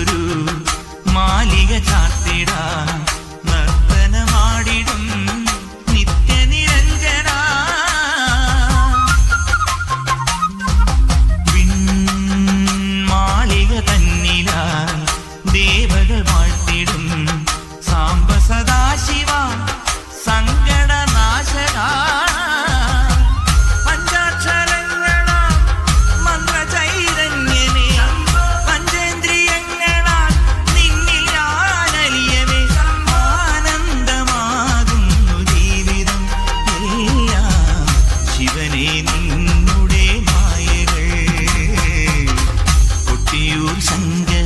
ഒരു മാലിക ചാർത്തിടാ അതെ നിന്നുടെ മായകൾ. കൊട്ടിയൂർ സംഘ